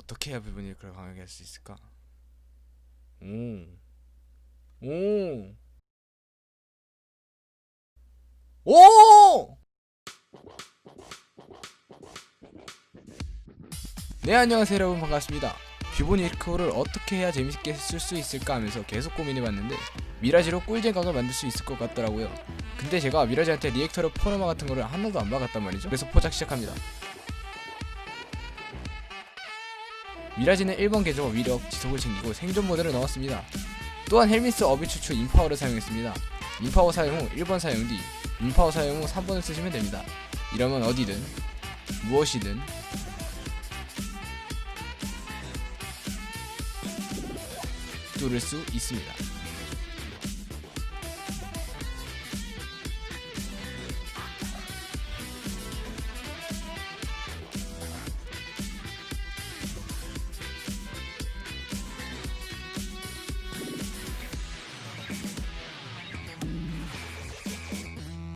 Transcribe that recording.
어떻게 해야 비브니크를 강하게 할 수 있을까? 오. 오. 오! 네 안녕하세요 여러분 반갑습니다 뷰보니크를 어떻게 해야 재밌게 쓸 수 있을까 하면서 계속 고민해봤는데 미라지로 꿀잼 각을 만들 수 있을 것 같더라고요 근데 제가 미라지한테 리액터를 포르마 같은 거를 하나도 안 박았단 말이죠 그래서 포작 시작합니다 미라지는 1번 계정과 위력, 지속을 챙기고 생존 모드를 넣었습니다. 또한 헬미스 어비 추출 인파워를 사용했습니다. 인파워 사용 후 1번 사용 뒤 인파워 사용 후 3번을 쓰시면 됩니다. 이러면 어디든 무엇이든 뚫을 수 있습니다